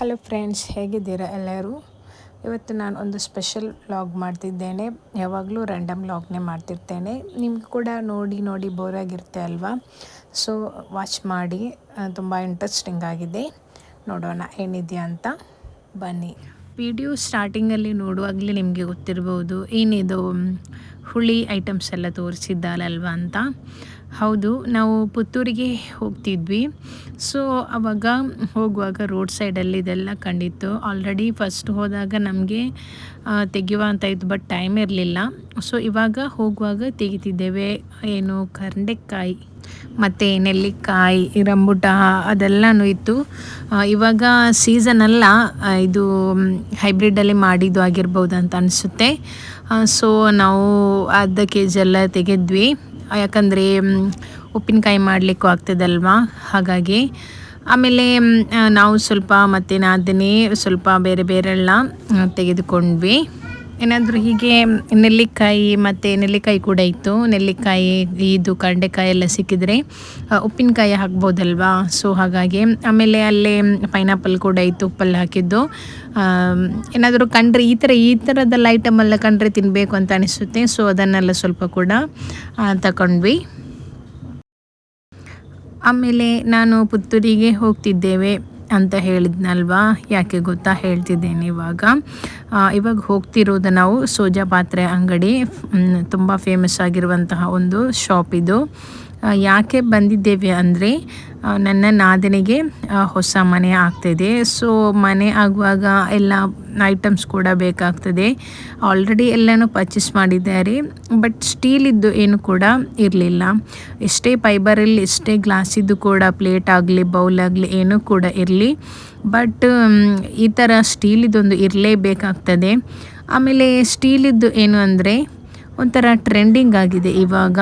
Hello friends, ಹೇಗಿದ್ದೀರಾ ಎಲ್ಲರೂ? ಇವತ್ತು ನಾನು ಒಂದು ಸ್ಪೆಷಲ್ ವ್ಲಾಗ್ ಮಾಡ್ತಿದ್ದೇನೆ. ಯಾವಾಗಲೂ ರ್ಯಾಂಡಮ್ ವ್ಲಾಗ್ನೇ ಮಾಡ್ತಿರ್ತೇನೆ. ನಿಮ್ಗೆ ಕೂಡ ನೋಡಿ ನೋಡಿ ಬೋರ್ ಆಗಿರುತ್ತೆ ಅಲ್ವಾ? ಸೊ ವಾಚ್ ಮಾಡಿ. ತುಂಬ ಇಂಟ್ರೆಸ್ಟಿಂಗ್ ಆಗಿದೆ. ನೋಡೋಣ ಏನಿದೆಯಾ ಅಂತ. ಬನ್ನಿ. ವಿಡಿಯೋ ಸ್ಟಾರ್ಟಿಂಗಲ್ಲಿ ನೋಡುವಾಗಲೇ ನಿಮಗೆ ಗೊತ್ತಿರ್ಬೋದು, ಏನಿದು, ಹುಳಿ ಐಟಮ್ಸ್ ಎಲ್ಲ ತೋರಿಸಿದ್ದಾರಲ್ವಾ ಅಂತ. ಹೌದು, ನಾವು ಪುತ್ತೂರಿಗೆ ಹೋಗ್ತಿದ್ವಿ. ಸೊ ಆವಾಗ ಹೋಗುವಾಗ ರೋಡ್ ಸೈಡಲ್ಲಿ ಇದೆಲ್ಲ ಕಂಡಿತ್ತು. ಆಲ್ರೆಡಿ ಫಸ್ಟ್ ಹೋದಾಗ ನಮಗೆ ತೆಗೆಯುವ ಅಂತ ಇತ್ತು ಬಟ್ ಟೈಮ್ ಇರಲಿಲ್ಲ. ಸೊ ಇವಾಗ ಹೋಗುವಾಗ ತೆಗಿತಿದ್ದೇವೆ. ಏನು ಕರಂಡೆಕಾಯಿ ಮತ್ತು ನೆಲ್ಲಿಕಾಯಿ ರಂಬುಟ ಅದೆಲ್ಲನೂ ಇತ್ತು. ಇವಾಗ ಸೀಸನ್ ಅಲ್ಲ ಇದು ಹೈಬ್ರಿಡಲ್ಲಿ ಮಾಡಿದ್ದು ಆಗಿರ್ಬೋದು ಅಂತ ಅನಿಸುತ್ತೆ. ಸೊ ನಾವು ಅರ್ಧ ಕೆ ಜಿ ಎಲ್ಲ ತೆಗೆದ್ವಿ. ಯಾಕಂದರೆ ಉಪ್ಪಿನಕಾಯಿ ಮಾಡಲಿಕ್ಕೂ ಆಗ್ತದಲ್ವಾ? ಹಾಗಾಗಿ ಆಮೇಲೆ ನಾವು ಸ್ವಲ್ಪ ಮತ್ತು ನಾದಿನಿ ಸ್ವಲ್ಪ ಬೇರೆ ಬೇರೆಲ್ಲ ತೆಗೆದುಕೊಂಡ್ವಿ. ಏನಾದರೂ ಹೀಗೆ ನೆಲ್ಲಿಕಾಯಿ ಮತ್ತು ನೆಲ್ಲಿಕಾಯಿ ಕೂಡ ಇತ್ತು. ನೆಲ್ಲಿಕಾಯಿ, ಇದು ಕಂಡೆಕಾಯಿ ಎಲ್ಲ ಸಿಕ್ಕಿದರೆ ಉಪ್ಪಿನಕಾಯಿ ಹಾಕ್ಬೋದಲ್ವಾ? ಸೊ ಹಾಗಾಗಿ ಆಮೇಲೆ ಅಲ್ಲೇ ಪೈನಾಪಲ್ ಕೂಡ ಇತ್ತು, ಉಪ್ಪಲ್ಲಿ ಹಾಕಿದ್ದು. ಏನಾದರೂ ಕಂಡ್ರೆ ಈ ಥರ, ಈ ಥರದ್ದೆಲ್ಲ ಐಟಮೆಲ್ಲ ಕಂಡ್ರೆ ತಿನ್ನಬೇಕು ಅಂತ ಅನಿಸುತ್ತೆ. ಸೊ ಅದನ್ನೆಲ್ಲ ಸ್ವಲ್ಪ ಕೂಡ ತಗೊಂಡ್ವಿ ಆಮೇಲೆ ನಾನು ಪುತ್ತೂರಿಗೆ ಹೋಗ್ತಿದ್ದೇವೆ. ಅಂತ ಹೇಳಿದ್ನಲ್ವಾ? ಯಾಕೆ ಗೊತ್ತಾ? ಹೇಳ್ತಿದ್ದೇನೆ ಇವಾಗ. ಇವಾಗ ಹೋಗ್ತಿರೋದು ನಾವು ಸೋಜಾ ಪಾತ್ರೆ ಅಂಗಡಿ. ತುಂಬ ಫೇಮಸ್ ಆಗಿರುವಂತಹ ಒಂದು ಶಾಪ್ ಇದು. ಯಾಕೆ ಬಂದಿದ್ದೇವೆ ಅಂದರೆ ನನ್ನ ನಾದನಿಗೆ ಹೊಸ ಮನೆ ಆಗ್ತಿದೆ. ಸೊ ಮನೆ ಆಗುವಾಗ ಎಲ್ಲ ಐಟಮ್ಸ್ ಕೂಡ ಬೇಕಾಗ್ತದೆ. ಆಲ್ರೆಡಿ ಎಲ್ಲನೂ ಪರ್ಚೇಸ್ ಮಾಡಿದ್ದಾರೆ. ಬಟ್ ಸ್ಟೀಲಿದ್ದು ಏನು ಕೂಡ ಇರಲಿಲ್ಲ. ಎಷ್ಟೇ ಫೈಬರಲ್ಲಿ ಎಷ್ಟೇ ಗ್ಲಾಸಿದ್ದು ಕೂಡ ಪ್ಲೇಟ್ ಆಗಲಿ ಬೌಲ್ ಆಗಲಿ ಏನೂ ಕೂಡ ಇರಲಿ. ಬಟ್ ಈ ಥರ ಸ್ಟೀಲಿದೊಂದು ಇರಲೇಬೇಕಾಗ್ತದೆ. ಆಮೇಲೆ ಸ್ಟೀಲಿದ್ದು ಏನು ಅಂದರೆ, ಒಂಥರ ಟ್ರೆಂಡಿಂಗ್ ಆಗಿದೆ ಇವಾಗ.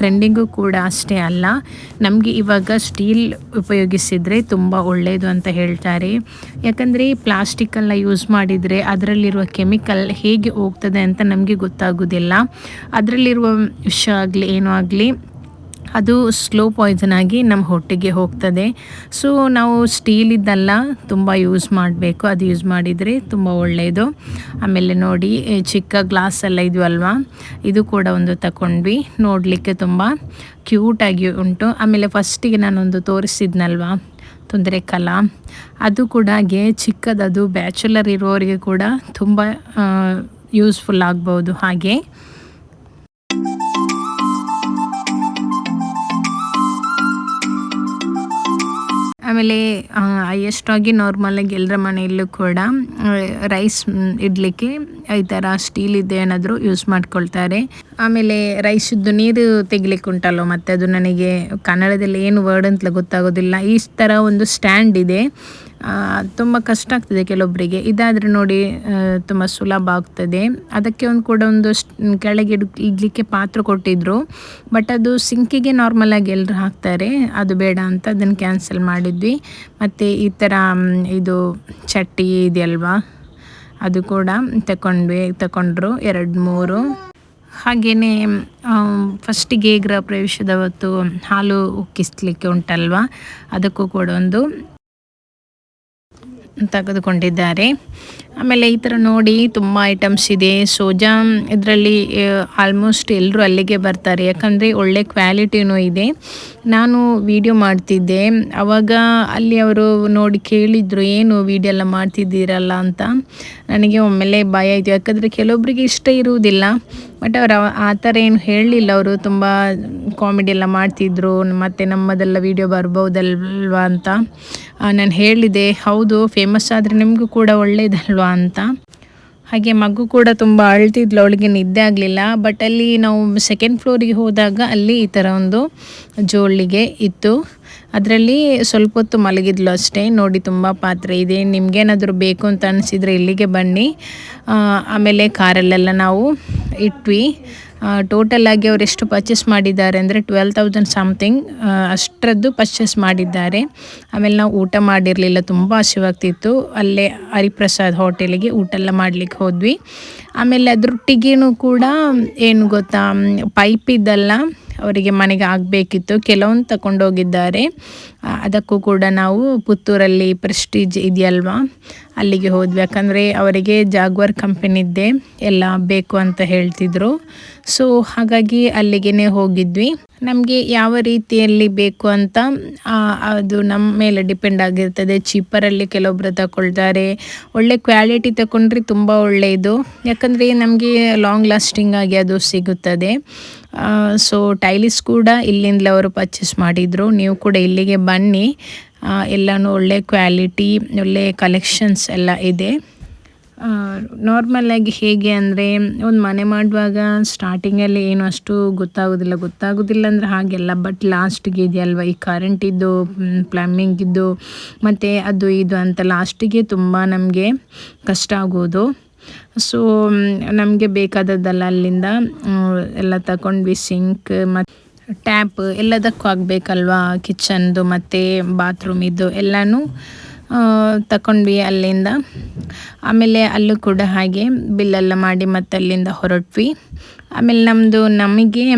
ಟ್ರೆಂಡಿಂಗು ಕೂಡ ಅಷ್ಟೇ ಅಲ್ಲ. ನಮಗೆ ಇವಾಗ ಸ್ಟೀಲ್ ಉಪಯೋಗಿಸಿದರೆ ತುಂಬ ಒಳ್ಳೆಯದು ಅಂತ ಹೇಳ್ತಾರೆ. ಯಾಕಂದರೆ ಪ್ಲಾಸ್ಟಿಕ್ಕನ್ನು ಯೂಸ್ ಮಾಡಿದರೆ ಅದರಲ್ಲಿರುವ ಕೆಮಿಕಲ್ ಹೇಗೆ ಹೋಗ್ತದೆ ಅಂತ ನಮಗೆ ಗೊತ್ತಾಗೋದಿಲ್ಲ. ಅದರಲ್ಲಿರುವ ವಿಷ ಆಗಲಿ, ಏನೋ ಆಗಲಿ ಅದು ಸ್ಲೋ ಪಾಯ್ಸನ್ ಆಗಿ ನಮ್ಮ ಹೊಟ್ಟೆಗೆ ಹೋಗ್ತದೆ. ಸೊ ನಾವು ಸ್ಟೀಲಿದ್ದೆಲ್ಲ ತುಂಬ ಯೂಸ್ ಮಾಡಬೇಕು. ಅದು ಯೂಸ್ ಮಾಡಿದರೆ ತುಂಬ ಒಳ್ಳೆಯದು ಆಮೇಲೆ ನೋಡಿ ಚಿಕ್ಕ ಗ್ಲಾಸ್ ಎಲ್ಲ ಇದು ಕೂಡ ಒಂದು ತಗೊಂಡ್ವಿ ನೋಡಲಿಕ್ಕೆ ತುಂಬ ಕ್ಯೂಟಾಗಿ ಉಂಟು. ಆಮೇಲೆ ಫಸ್ಟಿಗೆ ನಾನೊಂದು ತೋರಿಸಿದ್ನಲ್ವಾ? ತೊಂದರೆ ಕಲಾ. ಅದು ಕೂಡ ಹಾಗೆ ಚಿಕ್ಕದದು ಬ್ಯಾಚುಲರ್ ಇರೋರಿಗೆ ಕೂಡ ತುಂಬ ಯೂಸ್ಫುಲ್ ಆಗ್ಬೋದು ಹಾಗೆ. ಆಮೇಲೆ ಎಷ್ಟಾಗಿ ನಾರ್ಮಲಾಗಿ ಎಲ್ಲರ ಮನೆಯಲ್ಲೂ ಕೂಡ ರೈಸ್ ಇಡಲಿಕ್ಕೆ ಈ ಥರ ಸ್ಟೀಲ್ ಇದೆ ಏನಾದರೂ ಯೂಸ್ ಮಾಡ್ಕೊಳ್ತಾರೆ. ಆಮೇಲೆ ರೈಸದ್ದು ನೀರು ತೆಗಿಲಿಕ್ಕೆ ಉಂಟಲ್ಲೋ ಮತ್ತು ಅದು ನನಗೆ ಕನ್ನಡದಲ್ಲಿ ಏನು ವರ್ಡ್ ಅಂತಲೇ ಗೊತ್ತಾಗೋದಿಲ್ಲ. ಈ ಥರ ಒಂದು ಸ್ಟ್ಯಾಂಡ್ ಇದೆ. ತುಂಬ ಕಷ್ಟ ಆಗ್ತದೆ ಕೆಲವೊಬ್ಬರಿಗೆ ಇದಾದರೆ ನೋಡಿ ತುಂಬ ಸುಲಭ ಆಗ್ತದೆ. ಅದಕ್ಕೆ ಒಂದು ಕೂಡ ಒಂದು ಕೆಳಗೆ ಇಡ್ ಇಡಲಿಕ್ಕೆ ಪಾತ್ರ ಕೊಟ್ಟಿದ್ದರು ಬಟ್ ಅದು ಸಿಂಕಿಗೆ ನಾರ್ಮಲಾಗಿ ಎಲ್ಲರೂ ಹಾಕ್ತಾರೆ. ಅದು ಬೇಡ ಅಂತ ಅದನ್ನು ಕ್ಯಾನ್ಸಲ್ ಮಾಡಿದ್ವಿ. ಮತ್ತು ಈ ಥರ ಇದು ಚಟ್ಟಿ ಇದೆಯಲ್ವಾ? ಅದು ಕೂಡ ತಗೊಂಡ್ವಿ ತಗೊಂಡ್ರು ಎರಡು ಮೂರು. ಹಾಗೆಯೇ ಫಸ್ಟಿಗೆ ಗೃಹ ಪ್ರವೇಶದ ಹೊತ್ತು ಹಾಲು ಉಕ್ಕಿಸ್ಲಿಕ್ಕೆ ಉಂಟಲ್ವಾ? ಅದಕ್ಕೂ ಕೂಡ ಒಂದು ತೆಗೆದುಕೊಂಡಿದ್ದಾರೆ. ಆಮೇಲೆ ಈ ಥರ ನೋಡಿ ತುಂಬ ಐಟಮ್ಸ್ ಇದೆ. ಸೋಜಾ, ಇದರಲ್ಲಿ ಆಲ್ಮೋಸ್ಟ್ ಎಲ್ಲರೂ ಅಲ್ಲಿಗೆ ಬರ್ತಾರೆ. ಯಾಕಂದರೆ ಒಳ್ಳೆ ಕ್ವಾಲಿಟಿನೂ ಇದೆ. ನಾನು ವಿಡಿಯೋ ಮಾಡ್ತಿದ್ದೆ. ಆವಾಗ ಅಲ್ಲಿ ಅವರು ನೋಡಿ ಕೇಳಿದರು, ಏನು ವಿಡಿಯೋ ಎಲ್ಲ ಮಾಡ್ತಿದ್ದೀರಲ್ಲ? ಅಂತ. ನನಗೆ ಒಮ್ಮೆಲೆ ಭಯ ಆಯಿತು. ಯಾಕಂದರೆ ಕೆಲವೊಬ್ಬರಿಗೆ ಇಷ್ಟ ಇರುವುದಿಲ್ಲ. ಬಟ್ ಅವರು ಆ ಥರ ಏನು ಹೇಳಲಿಲ್ಲ. ಅವರು ತುಂಬ ಕಾಮಿಡಿ ಎಲ್ಲ ಮಾಡ್ತಿದ್ರು. ಮತ್ತು ನಮ್ಮದೆಲ್ಲ ವೀಡಿಯೋ ಬರ್ಬೋದಲ್ವಾ ಅಂತ. ನಾನು ಹೇಳಿದೆ, ಹೌದು ಫೇಮಸ್ ಆದರೆ ನಿಮಗೂ ಕೂಡ ಒಳ್ಳೆಯದಲ್ವಾ ಅಂತ. ಹಾಗೆ ಮಗು ಕೂಡ ತುಂಬ ಅಳ್ತಿದ್ಲು, ಅವಳಿಗೆ ನಿದ್ದೆ ಆಗಲಿಲ್ಲ. ಬಟ್ ಅಲ್ಲಿ ನಾವು ಸೆಕೆಂಡ್ ಫ್ಲೋರಿಗೆ ಹೋದಾಗ ಅಲ್ಲಿ ಈ ಥರ ಒಂದು ಜೋಳಿಗೆ ಇತ್ತು. ಅದರಲ್ಲಿ ಸ್ವಲ್ಪ ಹೊತ್ತು ಮಲಗಿದ್ಲು ಅಷ್ಟೇ. ನೋಡಿ ತುಂಬ ಪಾತ್ರೆ ಇದೆ. ನಿಮಗೇನಾದರೂ ಬೇಕು ಅಂತ ಅನಿಸಿದರೆ ಇಲ್ಲಿಗೆ ಬನ್ನಿ. ಆಮೇಲೆ ಕಾರಲ್ಲೆಲ್ಲ ನಾವು ಇಟ್ವಿ. ಟೋಟಲ್ ಆಗಿ ಅವರು ಎಷ್ಟು ಪರ್ಚೇಸ್ ಮಾಡಿದ್ದಾರೆ ಅಂದರೆ ಟ್ವೆಲ್ ತೌಸಂಡ್ ಸಮಥಿಂಗ್ ಅಷ್ಟರದ್ದು ಪರ್ಚೇಸ್ ಮಾಡಿದ್ದಾರೆ. ಆಮೇಲೆ ನಾವು ಊಟ ಮಾಡಿರಲಿಲ್ಲ. ತುಂಬ ಹಸಿವಾಗ್ತಿತ್ತು. ಅಲ್ಲೇ ಹರಿಪ್ರಸಾದ್ ಹೋಟೆಲಿಗೆ ಊಟ ಎಲ್ಲ ಮಾಡಲಿಕ್ಕೆ ಹೋದ್ವಿ. ಆಮೇಲೆ ಅದ್ರೊಟ್ಟಿಗೇನು ಕೂಡ, ಏನು ಗೊತ್ತಾ ಪೈಪ್ ಇದ್ದಲ್ಲ. ಅವರಿಗೆ ಮನೆಗೆ ಆಗಬೇಕಿತ್ತು. ಕೆಲವೊಂದು ತಗೊಂಡೋಗಿದ್ದಾರೆ ಅದಕ್ಕೂ ಕೂಡ ನಾವು ಪುತ್ತೂರಲ್ಲಿ ಪ್ರೆಸ್ಟೀಜ್ ಇದೆಯಲ್ವಾ? ಅಲ್ಲಿಗೆ ಹೋದ್ವಿ. ಯಾಕಂದರೆ ಅವರಿಗೆ ಜಾಗ್ವಾರ್ ಕಂಪನಿದ್ದೆ ಎಲ್ಲ ಬೇಕು ಅಂತ ಹೇಳ್ತಿದ್ರು. ಸೊ ಹಾಗಾಗಿ ಅಲ್ಲಿಗೆ ಹೋಗಿದ್ವಿ. ನಮಗೆ ಯಾವ ರೀತಿಯಲ್ಲಿ ಬೇಕು ಅಂತ ಅದು ನಮ್ಮ ಮೇಲೆ ಡಿಪೆಂಡ್ ಆಗಿರ್ತದೆ. ಚೀಪರಲ್ಲಿ ಕೆಲವೊಬ್ಬರು ತಗೊಳ್ತಾರೆ. ಒಳ್ಳೆ ಕ್ವಾಲಿಟಿ ತಗೊಂಡ್ರೆ ತುಂಬ ಒಳ್ಳೆಯದು ಯಾಕಂದರೆ ನಮಗೆ ಲಾಂಗ್ ಲಾಸ್ಟಿಂಗ್ ಆಗಿ ಅದು ಸಿಗುತ್ತದೆ. ಸೊ ಟೈಲಿಸ್ ಕೂಡ ಇಲ್ಲಿಂದಲೇ ಅವರು ಪರ್ಚೇಸ್ ಮಾಡಿದರು. ನೀವು ಕೂಡ ಇಲ್ಲಿಗೆ ಬನ್ನಿ. ಎಲ್ಲನೂ ಒಳ್ಳೆ ಕ್ವಾಲಿಟಿ ಒಳ್ಳೆ ಕಲೆಕ್ಷನ್ಸ್ ಎಲ್ಲ ಇದೆ. ನಾರ್ಮಲಾಗಿ ಹೇಗೆ ಅಂದರೆ ಒಂದು ಮನೆ ಮಾಡುವಾಗ ಸ್ಟಾರ್ಟಿಂಗಲ್ಲಿ ಏನು ಅಷ್ಟು ಗೊತ್ತಾಗೋದಿಲ್ಲ. ಗೊತ್ತಾಗೋದಿಲ್ಲ ಅಂದರೆ ಹಾಗೆಲ್ಲ ಬಟ್ ಲಾಸ್ಟಿಗೆ ಇದೆಯಲ್ವ ಈ ಕರೆಂಟಿದ್ದು ಪ್ಲಮ್ಮಿಂಗಿದ್ದು ಮತ್ತು ಅದು ಇದು ಅಂತ ಲಾಸ್ಟಿಗೆ ತುಂಬ ನಮಗೆ ಕಷ್ಟ ಆಗೋದು. ಸೊ ನಮಗೆ ಬೇಕಾದದ್ದಲ್ಲ ಅಲ್ಲಿಂದ ಎಲ್ಲ ತಗೊಂಡ್ವಿ ಸಿಂಕ್ ಮತ್ತು ಟ್ಯಾಪ್ ಎಲ್ಲದಕ್ಕೂ ಆಗಬೇಕಲ್ವಾ? ಕಿಚನ್ದು ಮತ್ತು ಬಾತ್ರೂಮಿದ್ದು ಎಲ್ಲನೂ ಆ, ತಗೊಂಡ್ವಿ ಅಲ್ಲಿಂದ. ಆಮೇಲೆ ಅಲ್ಲೂ ಕೂಡ ಹಾಗೆ ಬಿಲ್ಲೆಲ್ಲ ಮಾಡಿ ಮತ್ತೆ ಅಲ್ಲಿಂದ ಹೊರಟ್ವಿ. ಆಮೇಲೆ ನಮ್ಮದು ನಮಗೆ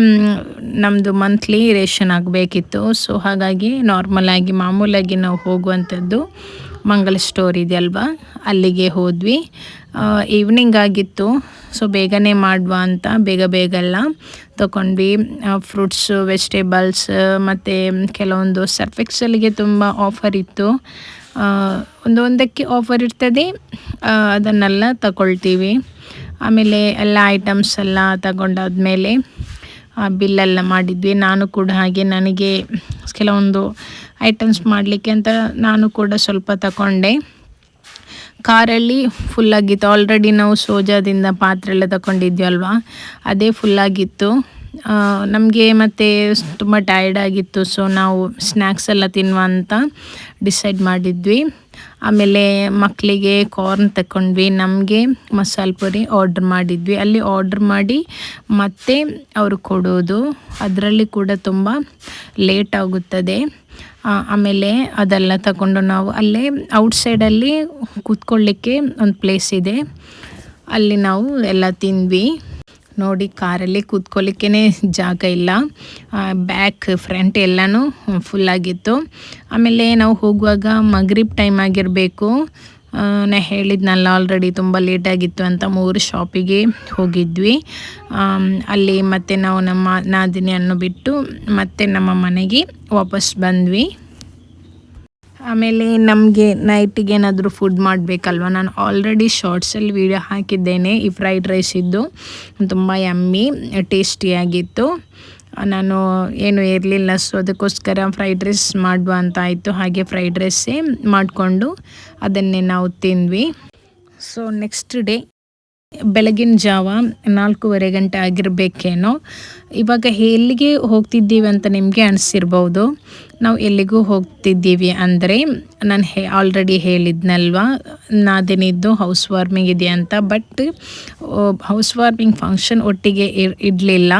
ನಮ್ಮದು ಮಂತ್ಲಿ ರೇಷನ್ ಆಗಬೇಕಿತ್ತು. ಸೊ ಹಾಗಾಗಿ ನಾರ್ಮಲಾಗಿ ಮಾಮೂಲಾಗಿ ನಾವು ಹೋಗುವಂಥದ್ದು ಮಂಗಲ ಸ್ಟೋರ್ ಇದೆಯಲ್ವಾ? ಅಲ್ಲಿಗೆ ಹೋದ್ವಿ. ಈವ್ನಿಂಗ್ ಆಗಿತ್ತು. ಸೊ ಬೇಗನೆ ಮಾಡುವ ಅಂತ ಬೇಗ ಬೇಗ ಎಲ್ಲ ತಗೊಂಡ್ವಿ ಫ್ರೂಟ್ಸು ವೆಜಿಟೇಬಲ್ಸ್ ಮತ್ತು ಕೆಲವೊಂದು ಸರ್ಫೆಕ್ಸಲ್ಗೆ ತುಂಬ ಆಫರ್ ಇತ್ತು. ಒಂದೊಂದಕ್ಕೆ ಆಫರ್ ಇರ್ತದೆ. ಆ, ಅದನ್ನೆಲ್ಲ ತಗೊಳ್ತೀವಿ ಆಮೇಲೆ ಎಲ್ಲ ಐಟಮ್ಸ್ ಎಲ್ಲ ತಗೊಂಡಾದ್ಮೇಲೆ ಬಿಲ್ಲೆಲ್ಲ ಮಾಡಿದ್ವಿ. ನಾನು ಕೂಡ ಹಾಗೆ ನನಗೆ ಕೆಲವೊಂದು ಐಟಮ್ಸ್ ಮಾಡಲಿಕ್ಕೆ ಅಂತ ನಾನು ಕೂಡ ಸ್ವಲ್ಪ ತಗೊಂಡೆ ಕಾರಲ್ಲಿ ಫುಲ್ಲಾಗಿತ್ತು ಆಲ್ರೆಡಿ ನಾವು ಸೋಜಾದಿಂದ ಪಾತ್ರೆ ಎಲ್ಲ ತಗೊಂಡಿದ್ವಿ ಅಲ್ವಾ ಅದೇ ಫುಲ್ಲಾಗಿತ್ತು ನಮಗೆ ಮತ್ತು ತುಂಬ ಟಯರ್ಡ್ ಆಗಿತ್ತು. ಸೊ ನಾವು ಸ್ನ್ಯಾಕ್ಸ್ ಎಲ್ಲ ತಿನ್ನುವ ಅಂತ ಡಿಸೈಡ್ ಮಾಡಿದ್ವಿ. ಆಮೇಲೆ ಮಕ್ಕಳಿಗೆ ಕಾರ್ನ್ ತಗೊಂಡ್ವಿ ನಮಗೆ ಮಸಾಲೆ ಪುರಿ ಆರ್ಡ್ರ್ ಮಾಡಿದ್ವಿ. ಅಲ್ಲಿ ಆರ್ಡ್ರ್ ಮಾಡಿ ಮತ್ತೆ ಅವರು ಕೊಡೋದು. ಅದರಲ್ಲಿ ಕೂಡ ತುಂಬ ಲೇಟ್ ಆಗುತ್ತದೆ. ಆಮೇಲೆ ಅದೆಲ್ಲ ತಗೊಂಡು ನಾವು ಅಲ್ಲೇ ಔಟ್ಸೈಡಲ್ಲಿ ಕೂತ್ಕೊಳ್ಳಿಕ್ಕೆ ಒಂದು ಪ್ಲೇಸ್ ಇದೆ. ಅಲ್ಲಿ ನಾವು ಎಲ್ಲ ತಿಂದ್ವಿ. ನೋಡಿ, ಕಾರಲ್ಲಿ ಕೂತ್ಕೊಳ್ಳಿಕ್ಕೇ ಜಾಗ ಇಲ್ಲ. ಬ್ಯಾಕ್ ಫ್ರಂಟ್ ಎಲ್ಲನೂ ಫುಲ್ಲಾಗಿತ್ತು ಆಮೇಲೆ ನಾವು ಹೋಗುವಾಗ ಮಗ್ರಿಬ್ ಟೈಮ್ ಆಗಿರಬೇಕು. ನಾ ಹೇಳಿದ್ನಲ್ಲ ಆಲ್ರೆಡಿ ತುಂಬ ಲೇಟ್ ಆಗಿತ್ತು ಅಂತ ಮೂರು ಶಾಪಿಗೆ ಹೋಗಿದ್ವಿ. ಅಲ್ಲಿ ಮತ್ತೆ ನಾವು ನಮ್ಮ ನಾದಿನಿಯನ್ನು ಬಿಟ್ಟು ಮತ್ತೆ ನಮ್ಮ ಮನೆಗೆ ವಾಪಸ್ ಬಂದ್ವಿ. ಆಮೇಲೆ ನಮಗೆ ನೈಟಿಗೆ ಏನಾದರೂ ಫುಡ್ ಮಾಡಬೇಕಲ್ವ? ನಾನು ಆಲ್ರೆಡಿ ಶಾರ್ಟ್ಸಲ್ಲಿ ವೀಡಿಯೋ ಹಾಕಿದ್ದೇನೆ. ಈ ಫ್ರೈಡ್ ರೈಸ್ ಇದ್ದು ತುಂಬ ಯಮ್ಮಿ ಟೇಸ್ಟಿಯಾಗಿತ್ತು ನಾನು ಏನು ಇರಲಿಲ್ಲ ಸೊ ಅದಕ್ಕೋಸ್ಕರ ಫ್ರೈಡ್ ರೈಸ್ ಮಾಡುವ ಅಂತ ಆಯಿತು. ಹಾಗೆ ಫ್ರೈಡ್ ರೈಸೇ ಮಾಡಿಕೊಂಡು ಅದನ್ನೇ ನಾವು ತಿಂದ್ವಿ. ಸೊ ನೆಕ್ಸ್ಟ್ ಡೇ ಬೆಳಗಿನ ಜಾವ ನಾಲ್ಕೂವರೆ ಗಂಟೆ ಆಗಿರಬೇಕೇನೋ. ಇವಾಗ ಎಲ್ಲಿಗೆ ಹೋಗ್ತಿದ್ದೀವಿ ಅಂತ ನಿಮಗೆ ಅನಿಸಿರ್ಬೋದು. ನಾವು ಎಲ್ಲಿಗೂ ಹೋಗ್ತಿದ್ದೀವಿ ಅಂದರೆ ನಾನು ಹೇ ಆಲ್ರೆಡಿ ಹೇಳಿದ್ನಲ್ವಾ, ನಾದೇನಿದ್ದು ಹೌಸ್ ವಾರ್ಮಿಂಗ್ ಇದೆ ಅಂತ ಬಟ್ ಹೌಸ್ ವಾರ್ಮಿಂಗ್ ಫಂಕ್ಷನ್ ಒಟ್ಟಿಗೆ ಇಡಲಿಲ್ಲ.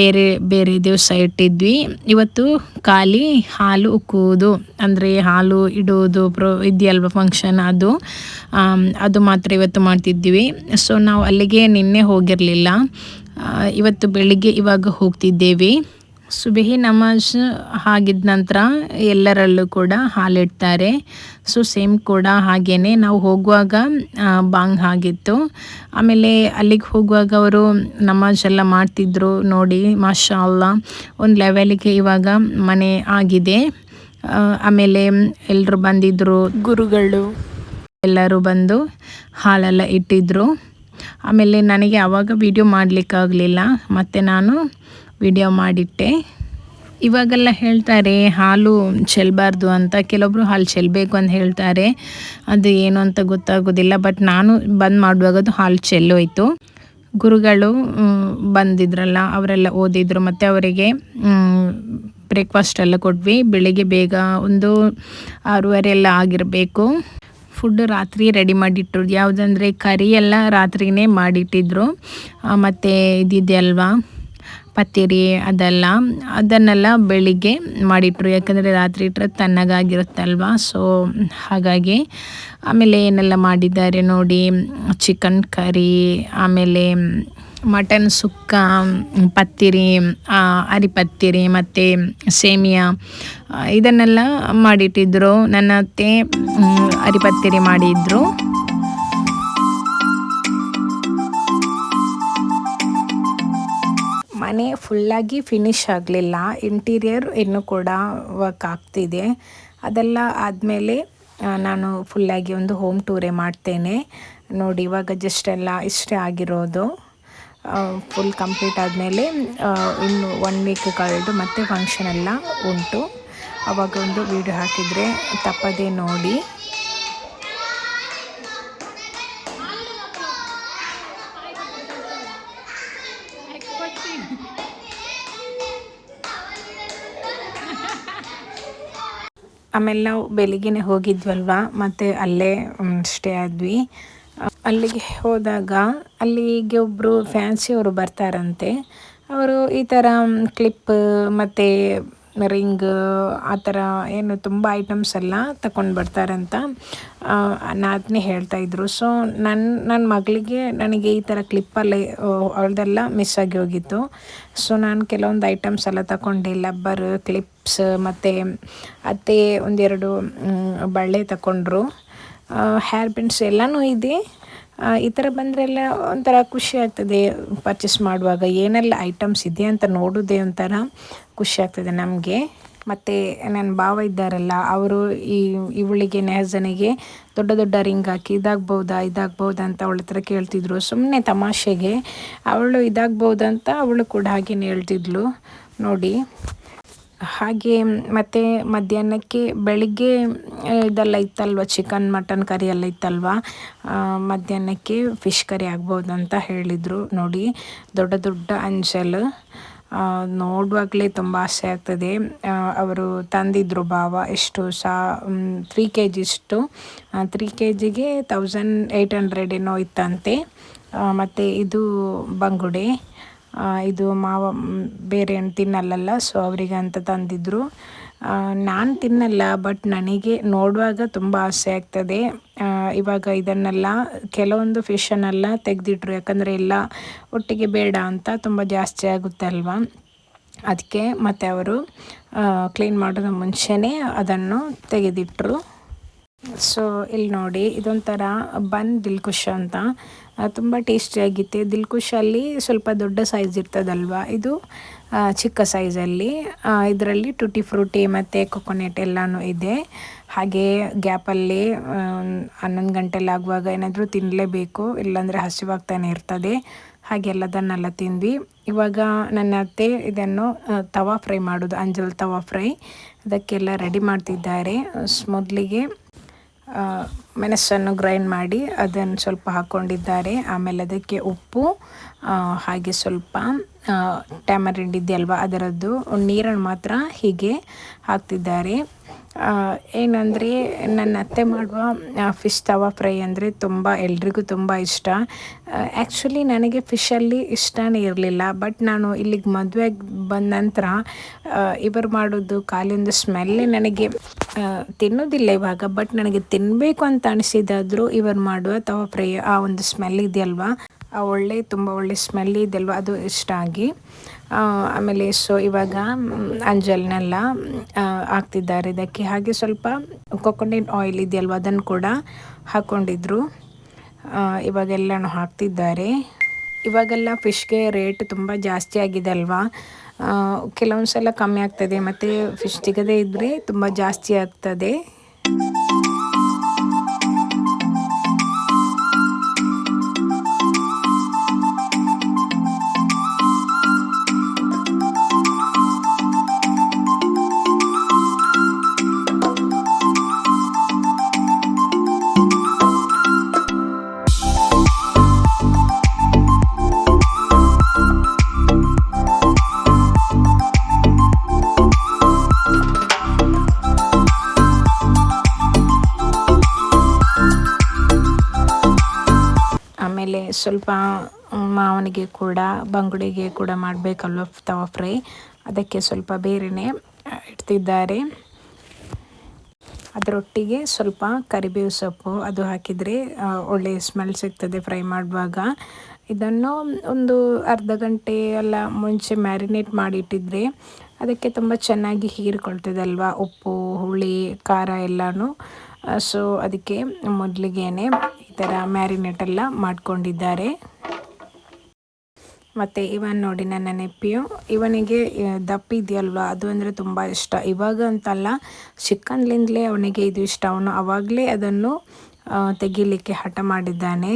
ಬೇರೆ ಬೇರೆ ದಿವಸ ಇಟ್ಟಿದ್ವಿ. ಇವತ್ತು ಖಾಲಿ ಹಾಲು ಉಕ್ಕುವುದು, ಅಂದರೆ ಹಾಲು ಇಡುವುದು ಪ್ರೊ, ಇದೆಯಲ್ವ ಫಂಕ್ಷನ್ ಅದು. ಅದು ಮಾತ್ರ ಇವತ್ತು ಮಾಡ್ತಿದ್ವಿ. ಸೊ ನಾವು ಅಲ್ಲಿಗೆ ನಿನ್ನೆ ಹೋಗಿರಲಿಲ್ಲ. ಇವತ್ತು ಬೆಳಿಗ್ಗೆ ಇವಾಗ ಹೋಗ್ತಿದ್ದೇವೆ. ಸುಬಿಹಿ ನಮಾಜ್ ಆಗಿದ ನಂತರ ಎಲ್ಲರಲ್ಲೂ ಕೂಡ ಹಾಲಿಡ್ತಾರೆ. ಸೊ ಸೇಮ್ ಕೂಡ ಹಾಗೇನೆ ನಾವು ಹೋಗುವಾಗ ಬಾಂಗ್ ಆಗಿತ್ತು ಆಮೇಲೆ ಅಲ್ಲಿಗೆ ಹೋಗುವಾಗ ಅವರು ನಮಾಜ್ ಎಲ್ಲ ಮಾಡ್ತಿದ್ರು ನೋಡಿ ಮಾಷಾ ಅಲ್ಲ ಒಂದು ಲೆವೆಲಿಗೆ ಇವಾಗ ಮನೆ ಆಗಿದೆ. ಆಮೇಲೆ ಎಲ್ಲರೂ ಬಂದಿದ್ದರು ಗುರುಗಳು. ಎಲ್ಲರೂ ಬಂದು ಹಾಲೆಲ್ಲ ಇಟ್ಟಿದ್ದರು ಆಮೇಲೆ ನನಗೆ ಆವಾಗ ವಿಡಿಯೋ ಮಾಡಲಿಕ್ಕಾಗಲಿಲ್ಲ ಮತ್ತು ನಾನು ವಿಡಿಯೋ ಮಾಡಿಟ್ಟೆ. ಇವಾಗೆಲ್ಲ ಹೇಳ್ತಾರೆ, ಹಾಲು ಚೆಲ್ಲಬಾರ್ದು ಅಂತ. ಕೆಲವೊಬ್ರು ಹಾಲು ಚೆಲ್ಲಬೇಕು ಅಂತ ಹೇಳ್ತಾರೆ. ಅದು ಏನು ಅಂತ ಗೊತ್ತಾಗೋದಿಲ್ಲ ಬಟ್ ನಾನು ಬಂದ್ ಮಾಡುವಾಗ ಅದು ಹಾಲು ಚೆಲ್ಲೋಯ್ತು. ಗುರುಗಳು ಬಂದಿದ್ರಲ್ಲ, ಅವರೆಲ್ಲ ಓದಿದ್ರು. ಮತ್ತು ಅವರಿಗೆ ಬ್ರೇಕ್ಫಾಸ್ಟ್ ಎಲ್ಲ ಕೊಟ್ವಿ. ಬೆಳಿಗ್ಗೆ ಬೇಗ ಒಂದು ಆರೂವರೆ ಎಲ್ಲ ಆಗಿರಬೇಕು. ಫುಡ್ ರಾತ್ರಿ ರೆಡಿ ಮಾಡಿಟ್ರು. ಯಾವುದಂದರೆ, ಕರಿ ಎಲ್ಲ ರಾತ್ರಿನೇ ಮಾಡಿಟ್ಟಿದ್ರು. ಮತ್ತು ಇದಿದೆಯಲ್ವಾ ಪತ್ತಿರಿ ಅದೆಲ್ಲ, ಅದನ್ನೆಲ್ಲ ಬೆಳಿಗ್ಗೆ ಮಾಡಿಟ್ರು. ಯಾಕಂದರೆ ರಾತ್ರಿ ಇಟ್ಟರೆ ತಣ್ಣಗಾಗಿರುತ್ತಲ್ವ? ಸೊ ಹಾಗಾಗಿ ಆಮೇಲೆ ಏನೆಲ್ಲ ಮಾಡಿದ್ದಾರೆ ನೋಡಿ. ಚಿಕನ್ ಕರಿ ಆಮೇಲೆ ಮಟನ್ ಸುಕ್ಕ, ಪತ್ತಿರಿ ಅರಿಪತ್ತಿರಿ ಮತ್ತು ಸೇಮಿಯಾ ಇದನ್ನೆಲ್ಲ ಮಾಡಿಟ್ಟಿದ್ರು. ನನ್ನ ಅತ್ತೆ ಅರಿಪತ್ತಿರಿ ಮಾಡಿದ್ರು. ಮನೆ ಫುಲ್ಲಾಗಿ ಫಿನಿಶ್ ಆಗಲಿಲ್ಲ. ಇಂಟೀರಿಯರ್ ಇನ್ನೂ ಕೂಡ ವರ್ಕ್ ಆಗ್ತಿದೆ. ಅದೆಲ್ಲ ಆದಮೇಲೆ ನಾನು ಫುಲ್ಲಾಗಿ ಒಂದು ಹೋಮ್ ಟೂರೇ ಮಾಡ್ತೇನೆ. ನೋಡಿ, ಇವಾಗ ಜಸ್ಟ್ ಎಲ್ಲ ಇಷ್ಟೇ ಆಗಿರೋದು. ಫುಲ್ ಕಂಪ್ಲೀಟ್ ಆದಮೇಲೆ ಇನ್ನು ಒನ್ ವೀಕ್ ಕಳೆದು ಮತ್ತೆ ಫಂಕ್ಷನ್ ಎಲ್ಲ ಉಂಟು. ಅವಾಗ ಒಂದು ವೀಡಿಯೋ ಹಾಕಿದರೆ ತಪ್ಪದೇ ನೋಡಿ. ಆಮೇಲೆ ನಾವು ಬೆಳಿಗ್ಗೆನೆ ಹೋಗಿದ್ವಲ್ವ? ಮತ್ತು ಅಲ್ಲೇ ಸ್ಟೇ ಆದ್ವಿ. ಅಲ್ಲಿಗೆ ಹೋದಾಗ ಅಲ್ಲಿಗೆ ಒಬ್ಬರು ಫ್ಯಾನ್ಸಿಯವರು ಬರ್ತಾರಂತೆ. ಅವರು ಈ ಥರ ಕ್ಲಿಪ್ ಮತ್ತು ರಿಂಗ್, ಆ ಥರ ಏನು ತುಂಬ ಐಟಮ್ಸ್ ಎಲ್ಲ ತಗೊಂಡು ಬರ್ತಾರಂತ ಅದನ್ನೇ ಹೇಳ್ತಾ ಇದ್ರು. ಸೊ ನನ್ನ ನನ್ನ ಮಗಳಿಗೆ ನನಗೆ ಈ ಥರ ಕ್ಲಿಪ್ಪಲ್ಲಿ ಅವಳದೆಲ್ಲ ಮಿಸ್ ಆಗಿ ಹೋಗಿತ್ತು. ಸೊ ನಾನು ಕೆಲವೊಂದು ಐಟಮ್ಸ್ ಎಲ್ಲ ತಗೊಂಡೆ ಲಬ್ಬರ್ ಕ್ಲಿಪ್ಸ್ ಮತ್ತು ಅತ್ತೆ ಒಂದೆರಡು ಬಳ್ಳೆ ಬಳೆ ತಗೊಂಡ್ರು ಹೇರ್ ಪಿನ್ಸ್ ಎಲ್ಲನೂ ಇದೆ. ಈ ಥರ ಬಂದರೆಲ್ಲ ಒಂಥರ ಖುಷಿ ಆಗ್ತದೆ ಪರ್ಚೇಸ್ ಮಾಡುವಾಗ. ಏನೆಲ್ಲ ಐಟಮ್ಸ್ ಇದೆ ಅಂತ ನೋಡೋದೇ ಒಂಥರ ಖುಷಿ ಆಗ್ತದೆ ನಮಗೆ. ಮತ್ತು ನನ್ನ ಭಾವ ಇದ್ದಾರಲ್ಲ, ಅವರು ಈ ಇವಳಿಗೆ, ನೆಹಜನಿಗೆ ದೊಡ್ಡ ದೊಡ್ಡ ರಿಂಗ್ ಹಾಕಿ, ಇದಾಗ್ಬೋದಾ ಇದಾಗ್ಬೋದಾ ಅಂತ ಅವಳ ಹತ್ರ ಕೇಳ್ತಿದ್ರು. ಸುಮ್ಮನೆ ತಮಾಷೆಗೆ. ಅವಳು ಇದಾಗ್ಬೋದಂತ ಅವಳು ಕೂಡ ಹಾಗೇನೆ ಹೇಳ್ತಿದ್ಲು. ನೋಡಿ. ಹಾಗೆ ಮತ್ತು ಮಧ್ಯಾಹ್ನಕ್ಕೆ ಬೆಳಿಗ್ಗೆ ಇದೆಲ್ಲ ಇತ್ತಲ್ವ? ಚಿಕನ್ ಮಟನ್ ಕರಿ ಎಲ್ಲ ಇತ್ತಲ್ವ? ಮಧ್ಯಾಹ್ನಕ್ಕೆ ಫಿಶ್ ಕರಿ ಆಗ್ಬೋದು ಅಂತ ಹೇಳಿದರು ನೋಡಿ. ದೊಡ್ಡ ದೊಡ್ಡ ಅಂಚಲ್ ನೋಡುವಾಗಲೇ ತುಂಬ ಆಸೆ ಆಗ್ತದೆ. ಅವರು ತಂದಿದ್ರು ಭಾವ ಎಷ್ಟು ಸಾ ತ್ರೀ ಕೆ ಜಿಷ್ಟು ತ್ರೀ ಕೆ ಜಿಗೆ ತೌಸಂಡ್ ಏಯ್ಟ್ ಹಂಡ್ರೆಡ್ ಏನೋ ಇತ್ತಂತೆ. ಮತ್ತು ಇದು ಬಂಗುಡೆ. ಇದು ಮಾವ ಬೇರೆ ಏನು ತಿನ್ನಲ್ಲಲ್ಲ ಸೊ ಅವರಿಗೆ ಅಂತ ತಂದಿದ್ದರು ನಾನು ತಿನ್ನಲ್ಲ ಬಟ್ ನನಗೆ ನೋಡುವಾಗ ತುಂಬ ಆಸೆ ಆಗ್ತದೆ. ಇವಾಗ ಇದನ್ನೆಲ್ಲ ಕೆಲವೊಂದು ಫಿಶನ್ನೆಲ್ಲ ತೆಗೆದಿಟ್ರು, ಯಾಕಂದರೆ ಎಲ್ಲ ಒಟ್ಟಿಗೆ ಬೇಡ ಅಂತ ತುಂಬ ಜಾಸ್ತಿ ಆಗುತ್ತೆ ಅಲ್ವಾ? ಅದಕ್ಕೆ ಮತ್ತು ಅವರು ಕ್ಲೀನ್ ಮಾಡೋದು ಮುಂಚೆನೇ ಅದನ್ನು ತೆಗೆದಿಟ್ಟರು ಸೊ ಇಲ್ಲಿ ನೋಡಿ, ಇದೊಂಥರ ಬನ್ ದಿಲ್ಕುಶ್ ಅಂತ. ತುಂಬ ಟೇಸ್ಟಿಯಾಗಿತ್ತು ದಿಲ್ಕುಶಲ್ಲಿ ಸ್ವಲ್ಪ ದೊಡ್ಡ ಸೈಜ್ ಇರ್ತದಲ್ವ? ಇದು ಚಿಕ್ಕ ಸೈಜಲ್ಲಿ ಇದರಲ್ಲಿ ಟುಟಿ ಫ್ರೂಟಿ ಮತ್ತು ಕೊಕೊನೆಟ್ ಎಲ್ಲನೂ ಇದೆ. ಹಾಗೆ ಗ್ಯಾಪಲ್ಲಿ ಹನ್ನೊಂದು ಗಂಟೆಲಿ ಆಗುವಾಗ ಏನಾದರೂ ತಿನ್ನಲೇಬೇಕು ಇಲ್ಲಾಂದರೆ ಹಸಿವಾಗ್ತಾನೆ ಇರ್ತದೆ. ಹಾಗೆಲ್ಲದನ್ನೆಲ್ಲ ತಿಂದ್ವಿ. ಇವಾಗ ನನ್ನ ಅತ್ತೆ ಇದನ್ನು ತವಾ ಫ್ರೈ ಮಾಡೋದು, ಅಂಜಲ್ ತವಾ ಫ್ರೈ. ಅದಕ್ಕೆಲ್ಲ ರೆಡಿ ಮಾಡ್ತಿದ್ದಾರೆ. ಮೊದಲಿಗೆ ಮೆಣಸನ್ನು ಗ್ರೈಂಡ್ ಮಾಡಿ ಅದನ್ನು ಸ್ವಲ್ಪ ಹಾಕ್ಕೊಂಡಿದ್ದಾರೆ. ಆಮೇಲೆ ಅದಕ್ಕೆ ಉಪ್ಪು ಹಾಗೆ ಸ್ವಲ್ಪ ಟ್ಯಾಮರಿಂಡ್ ಇದೆಯಲ್ವ ಅದರದ್ದು ನೀರನ್ನು ಮಾತ್ರ ಹೀಗೆ ಹಾಕ್ತಿದ್ದಾರೆ. ಏನಂದರೆ ನನ್ನ ಅತ್ತೆ ಮಾಡುವ ಫಿಶ್ ತವಾ ಫ್ರೈ ಅಂದರೆ ತುಂಬ ಎಲ್ರಿಗೂ ತುಂಬ ಇಷ್ಟ. ಆ್ಯಕ್ಚುಲಿ ನನಗೆ ಫಿಶಲ್ಲಿ ಇಷ್ಟನೇ ಇರಲಿಲ್ಲ. ಬಟ್ ನಾನು ಇಲ್ಲಿಗೆ ಮದುವೆ ಬಂದ ನಂತರ ಇವರು ಮಾಡೋದು ಕಾಲಿಂದು ಸ್ಮೆಲ್ಲೇ ನನಗೆ ತಿನ್ನೋದಿಲ್ಲ ಇವಾಗ. ಬಟ್ ನನಗೆ ತಿನ್ನಬೇಕು ಅಂತ ಅನಿಸಿದಾದರೂ ಇವರು ಮಾಡುವ ತವಾ ಫ್ರೈ ಆ ಒಂದು ಸ್ಮೆಲ್ ಇದೆಯಲ್ವ? ಆ ಒಳ್ಳೆ, ತುಂಬ ಒಳ್ಳೆ ಸ್ಮೆಲ್ ಇದೆಯಲ್ವ? ಅದು ಇಷ್ಟ ಆಗಿ. ಆಮೇಲೆ ಸೊ ಇವಾಗ ಅಂಜಲ್ನೆಲ್ಲ ಹಾಕ್ತಿದ್ದಾರೆ. ಇದಕ್ಕೆ ಹಾಗೆ ಸ್ವಲ್ಪ ಕೊಕೊನೆಟ್ ಆಯಿಲ್ ಇದೆಯಲ್ವ? ಅದನ್ನು ಕೂಡ ಹಾಕ್ಕೊಂಡಿದ್ರು. ಇವಾಗೆಲ್ಲನೂ ಹಾಕ್ತಿದ್ದಾರೆ. ಇವಾಗೆಲ್ಲ ಫಿಶ್ಗೆ ರೇಟ್ ತುಂಬ ಜಾಸ್ತಿ ಆಗಿದೆ ಅಲ್ವಾ ಕೆಲವೊಂದು ಸಲ ಕಮ್ಮಿ ಆಗ್ತದೆ, ಮತ್ತು ಫಿಶ್ ಸಿಗದೇ ಇದ್ದರೆ ತುಂಬ ಜಾಸ್ತಿ ಆಗ್ತದೆ. ಸ್ವಲ್ಪ ಮಾವನಿಗೆ ಕೂಡ, ಬಂಗುಡೆಗೆ ಕೂಡ ಮಾಡಬೇಕಲ್ವ ತವಾ ಫ್ರೈ ಅದಕ್ಕೆ ಸ್ವಲ್ಪ ಬೇರೆನೇ ಇಡ್ತಿದ್ದಾರೆ. ಅದರೊಟ್ಟಿಗೆ ಸ್ವಲ್ಪ ಕರಿಬೇವು ಸೊಪ್ಪು ಅದು ಹಾಕಿದರೆ ಒಳ್ಳೆಯ ಸ್ಮೆಲ್ ಸಿಗ್ತದೆ ಫ್ರೈ ಮಾಡುವಾಗ. ಇದನ್ನು ಒಂದು ಅರ್ಧ ಗಂಟೆ ಎಲ್ಲ ಮುಂಚೆ ಮ್ಯಾರಿನೇಟ್ ಮಾಡಿಟ್ಟಿದ್ರೆ, ಅದಕ್ಕೆ ತುಂಬ ಚೆನ್ನಾಗಿ ಹೀರ್ಕೊಳ್ತದಲ್ವ? ಉಪ್ಪು, ಹುಳಿ, ಖಾರ ಎಲ್ಲನೂ. ಸೊ ಅದಕ್ಕೆ ಮೊದಲಿಗೇನೆ ಈ ಥರ ಮ್ಯಾರಿನೇಟ್ ಎಲ್ಲ ಮಾಡ್ಕೊಂಡಿದ್ದಾರೆ. ಮತ್ತು ಇವನ್ ನೋಡಿ ನನ್ನ ನೆಪ್ಪಿಯು ಇವನಿಗೆ ದಪ್ಪ ಇದೆಯಲ್ವ? ಅದು ಅಂದರೆ ತುಂಬ ಇಷ್ಟ. ಇವಾಗ ಅಂತಲ್ಲ ಚಿಕ್ಕನ್ಲಿಂದಲೇ ಅವನಿಗೆ ಇದು ಇಷ್ಟ. ಅವನು ಆವಾಗಲೇ ಅದನ್ನು ತೆಗಿಲಿಕ್ಕೆ ಹಠ ಮಾಡಿದ್ದಾನೆ.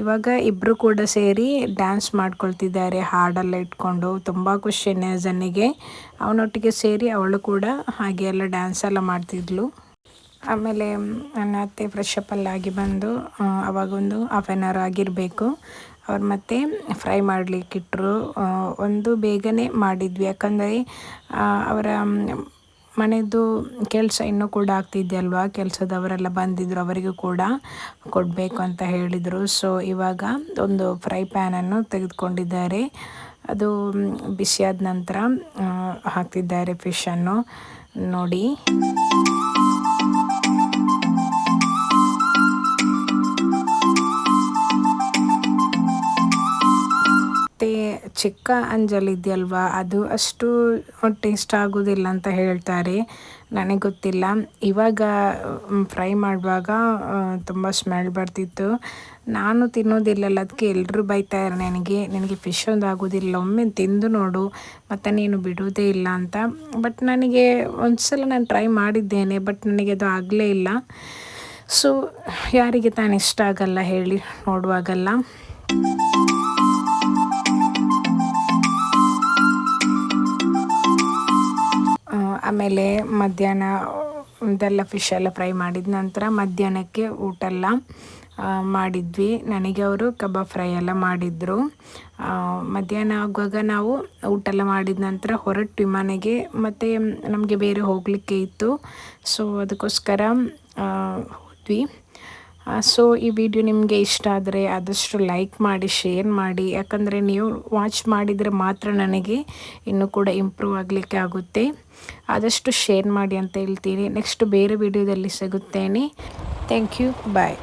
ಇವಾಗ ಇಬ್ಬರು ಕೂಡ ಸೇರಿ ಡ್ಯಾನ್ಸ್ ಮಾಡ್ಕೊಳ್ತಿದ್ದಾರೆ, ಹಾಡೆಲ್ಲ ಇಟ್ಕೊಂಡು. ತುಂಬ ಖುಷಿ ನೆಜನಿಗೆ. ಅವನೊಟ್ಟಿಗೆ ಸೇರಿ ಅವಳು ಕೂಡ ಹಾಗೆ ಎಲ್ಲ ಡ್ಯಾನ್ಸ್ ಎಲ್ಲ ಮಾಡ್ತಿದ್ಲು. ಆಮೇಲೆ ನನ್ನ ಅತ್ತೆ ಫ್ರೆಶ್ ಆಗಿ ಬಂದು ಅವಾಗೊಂದು ಹಾಫ್ ಆನ್ ಅವರ್ ಆಗಿರಬೇಕು. ಅವ್ರು ಮತ್ತೆ ಫ್ರೈ ಮಾಡಲಿಕ್ಕಿಟ್ರು ಒಂದು ಬೇಗನೆ ಮಾಡಿದ್ವಿ. ಯಾಕಂದರೆ ಅವರ ಮನೆಯದು ಕೆಲಸ ಇನ್ನೂ ಕೂಡ ಆಗ್ತಿದೆಯಲ್ವಾ ಕೆಲಸದವರೆಲ್ಲ ಬಂದಿದ್ದರು ಅವರಿಗೂ ಕೂಡ ಕೊಡಬೇಕು ಅಂತ ಹೇಳಿದರು. ಸೊ ಇವಾಗ ಒಂದು ಫ್ರೈ ಪ್ಯಾನನ್ನು ತೆಗೆದುಕೊಂಡಿದ್ದಾರೆ. ಅದು ಬಿಸಿಯಾದ ನಂತರ ಹಾಕ್ತಿದ್ದಾರೆ ಫಿಶನ್ನು ನೋಡಿ. ಚಿಕ್ಕ ಇದೆಯಲ್ವಾ? ಅದು ಅಷ್ಟು ಟೇಸ್ಟ್ ಆಗೋದಿಲ್ಲ ಅಂತ ಹೇಳ್ತಾರೆ. ನನಗೆ ಗೊತ್ತಿಲ್ಲ ಇವಾಗ ಫ್ರೈ ಮಾಡುವಾಗ ತುಂಬ ಸ್ಮೆಲ್ ಬರ್ತಿತ್ತು. ನಾನು ತಿನ್ನೋದಿಲ್ಲಲ್ಲ ಅದಕ್ಕೆ ಎಲ್ಲರೂ ಬೈತಾರೆ ನನಗೆ. ನನಗೆ ಫಿಶ್ ಒಂದು ಆಗೋದಿಲ್ಲ. ಒಮ್ಮೆ ತಿಂದು ನೋಡು. ಮತ್ತು ನೀನು ಬಿಡುವುದೇ ಇಲ್ಲ ಅಂತ. ಬಟ್ ನನಗೆ ಒಂದು ಸಲ ನಾನು ಟ್ರೈ ಮಾಡಿದ್ದೇನೆ ಬಟ್ ನನಗೆ ಅದು ಆಗಲೇ ಇಲ್ಲ. ಸೊ ಯಾರಿಗೆ ತಾನು ಇಷ್ಟ ಆಗಲ್ಲ ಹೇಳಿ ನೋಡುವಾಗಲ್ಲ. ಆಮೇಲೆ ಮಧ್ಯಾಹ್ನ ಇದೆಲ್ಲ ಫಿಶ್ ಎಲ್ಲ ಫ್ರೈ ಮಾಡಿದ ನಂತರ ಮಧ್ಯಾಹ್ನಕ್ಕೆ ಊಟ ಎಲ್ಲ ಮಾಡಿದ್ವಿ. ನನಗೆ ಅವರು ಕಬಾಬ್ ಫ್ರೈ ಎಲ್ಲ ಮಾಡಿದರು. ಮಧ್ಯಾಹ್ನ ಆಗುವಾಗ ನಾವು ಊಟ ಎಲ್ಲ ಮಾಡಿದ ನಂತರ ಹೊರಟ್ವಿ ಮನೆಗೆ ಮತ್ತು ನಮಗೆ ಬೇರೆ ಹೋಗಲಿಕ್ಕೆ ಇತ್ತು. ಸೊ ಅದಕ್ಕೋಸ್ಕರ ಹೋದ್ವಿ. ಸೊ ಈ ವಿಡಿಯೋ ನಿಮಗೆ ಇಷ್ಟ ಆದರೆ ಆದಷ್ಟು ಲೈಕ್ ಮಾಡಿ ಶೇರ್ ಮಾಡಿ. ಯಾಕಂದರೆ ನೀವು ವಾಚ್ ಮಾಡಿದರೆ ಮಾತ್ರ ನನಗೆ ಇನ್ನೂ ಕೂಡ ಇಂಪ್ರೂವ್ ಆಗಲಿಕ್ಕೆ ಆಗುತ್ತೆ. ಆದಷ್ಟು ಶೇರ್ ಮಾಡಿ ಅಂತ ಹೇಳ್ತೀನಿ. ನೆಕ್ಸ್ಟ್ ಬೇರೆ ವಿಡಿಯೋದಲ್ಲಿ ಸಿಗುತ್ತೇನೆ. Thank you bye